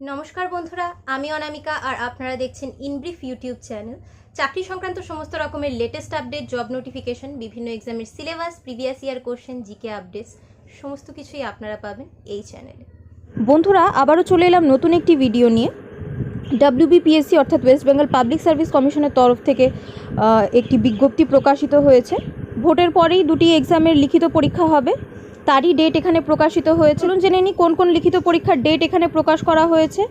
নমস্কার বন্ধুরা, আমি অনামিকা আর আপনারা দেখছেন ইনব্রিফ ইউটিউব চ্যানেল। চাকরি সংক্রান্ত সমস্ত রকমের লেটেস্ট আপডেট জব নোটিফিকেশন বিভিন্ন এক্সামের syllabus previous year question GK updates সমস্ত কিছুই আপনারা পাবেন এই চ্যানেলে বন্ধুরা, আবারও চলে এলাম নতুন একটি ভিডিও নিয়ে। ডাব্লিউবিপিএসসি অর্থাৎ ওয়েস্ট বেঙ্গল পাবলিক সার্ভিস কমিশনের তরফ থেকে একটি বিজ্ঞপ্তি প্রকাশিত হয়েছে। ভোটের পরেই দুটি এক্সামের লিখিত পরীক্ষা হবে। তারই ডেট এখানে প্রকাশিত হয়েছে। চলুন জেনে নিই কোন কোন লিখিত পরীক্ষার ডেট এখানে প্রকাশ করা হয়েছে।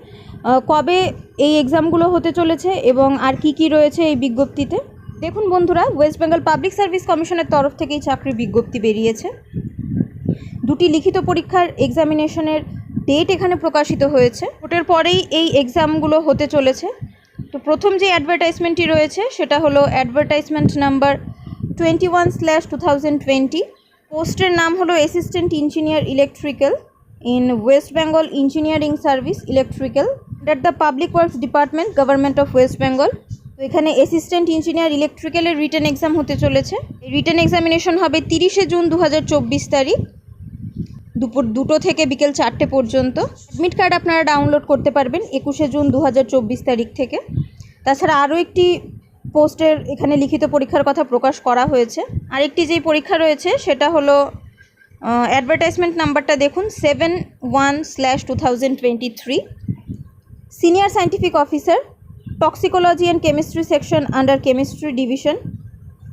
কবে এই এক্সামগুলো হতে চলেছে এবং আর কি কি রয়েছে এই বিজ্ঞপ্তিতে? দেখুন বন্ধুরা ওয়েস্ট বেঙ্গল পাবলিক সার্ভিস কমিশনের তরফ থেকেই চাকরির বিজ্ঞপ্তি বেরিয়েছে। দুটি লিখিত পরীক্ষার এক্সামিনেশনের ডেট এখানে প্রকাশিত হয়েছে। ভোটের পরেই এই এক্সামগুলো হতে চলেছে। তো প্রথম যে অ্যাডভার্টাইজমেন্টটি রয়েছে, সেটা হলো advertisement number twenty one slash two thousand twenty পোস্টের নাম হলো assistant engineer electrical in West Bengal engineering service electrical that the public works department, government of West Bengal. তো এখানে অ্যাসিস্ট্যান্ট ইঞ্জিনিয়ার ইলেকট্রিক্যালের রিটেন এক্সাম হতে চলেছে। রিটেন এক্সামিনেশন হবে তিরিশে জুন দু হাজার চব্বিশ তারিখ, দুপুর দুটো থেকে বিকেল চারটে পর্যন্ত। অ্যাডমিট কার্ড আপনারা ডাউনলোড করতে পারবেন একুশে জুন দু হাজার চব্বিশ তারিখ থেকে। তাছাড়া আরও একটি পোস্টের এখানে লিখিত পরীক্ষার কথা প্রকাশ করা হয়েছে। আরেকটি যেই পরীক্ষা রয়েছে, সেটা হলো অ্যাডভার্টাইজমেন্ট নাম্বারটা দেখুন seven one slash two thousand twenty three senior scientific officer toxicology and chemistry section under chemistry division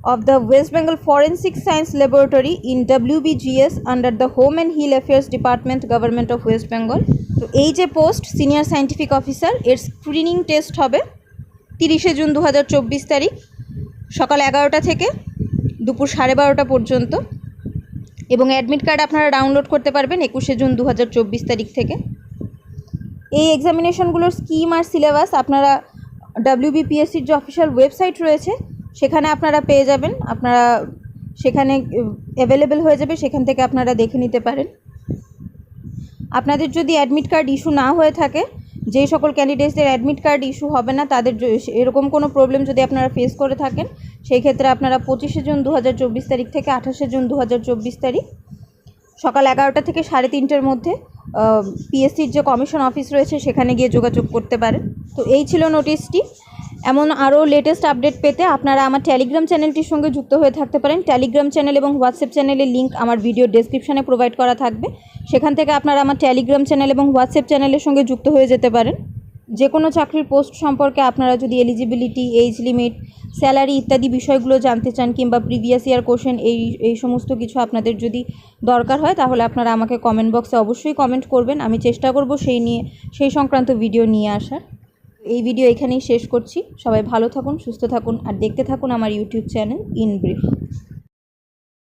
of the West Bengal Forensic Science Laboratory in WBGS under the home and hill affairs department government of West Bengal তো এই যে post senior scientific officer এর screening test হবে। তিরিশে June দু হাজার চব্বিশ তারিখ, সকাল এগারোটা থেকে দুপুর সাড়ে বারোটা পর্যন্ত। এবং অ্যাডমিট কার্ড আপনারা ডাউনলোড করতে পারবেন একুশে জুন দু হাজার চব্বিশ তারিখ থেকে। এই এক্সামিনেশনগুলোর স্কিম আর সিলেবাস আপনারা ডাব্লিউবিপিএসসির যে অফিসিয়াল ওয়েবসাইট রয়েছে, সেখানে আপনারা পেয়ে যাবেন। আপনারা সেখানে অ্যাভেলেবেল হয়ে যাবে, সেখান থেকে আপনারা দেখে নিতে পারেন। আপনাদের যদি অ্যাডমিট কার্ড ইস্যু না হয়ে থাকে যে সকল ক্যান্ডিডেটসদের অ্যাডমিট কার্ড ইস্যু হবে না, তাদের এরকম কোনো প্রবলেম যদি আপনারা ফেস করে থাকেন, সেই ক্ষেত্রে আপনারা পঁচিশে জুন দু হাজার চব্বিশ তারিখ থেকে আঠাশে জুন দু হাজার চব্বিশ তারিখ সকাল এগারোটা থেকে সাড়ে তিনটের মধ্যে পিএসসির যে কমিশন অফিস রয়েছে, সেখানে গিয়ে যোগাযোগ করতে পারেন। তো এই ছিল নোটিশটি এমন আরও লেটেস্ট আপডেট পেতে আপনারা আমার টেলিগ্রাম চ্যানেলটির সঙ্গে যুক্ত হয়ে থাকতে পারেন। টেলিগ্রাম চ্যানেল এবং হোয়াটসঅ্যাপ চ্যানেলের লিঙ্ক আমার ভিডিও ডেসক্রিপশানে প্রোভাইড করা থাকবে। সেখান থেকে আপনারা আমার টেলিগ্রাম চ্যানেল এবং হোয়াটসঅ্যাপ চ্যানেলের সঙ্গে যুক্ত হয়ে যেতে পারেন। যে কোনো চাকরির পোস্ট সম্পর্কে আপনারা যদি এলিজিবিলিটি এজ লিমিট স্যালারি ইত্যাদি বিষয়গুলো জানতে চান কিংবা প্রিভিয়াস ইয়ার কোশ্চেন এই এই সমস্ত কিছু আপনাদের যদি দরকার হয়, তাহলে আপনারা আমাকে কমেন্ট বক্সে অবশ্যই কমেন্ট করবেন। আমি চেষ্টা করব সেই নিয়ে, সেই সংক্রান্ত ভিডিও নিয়ে আসার। এই ভিডিও এখানেই শেষ করছি। সবাই ভালো থাকুন, সুস্থ থাকুন, আর দেখতে থাকুন আমার ইউটিউব চ্যানেল ইন ব্রিফ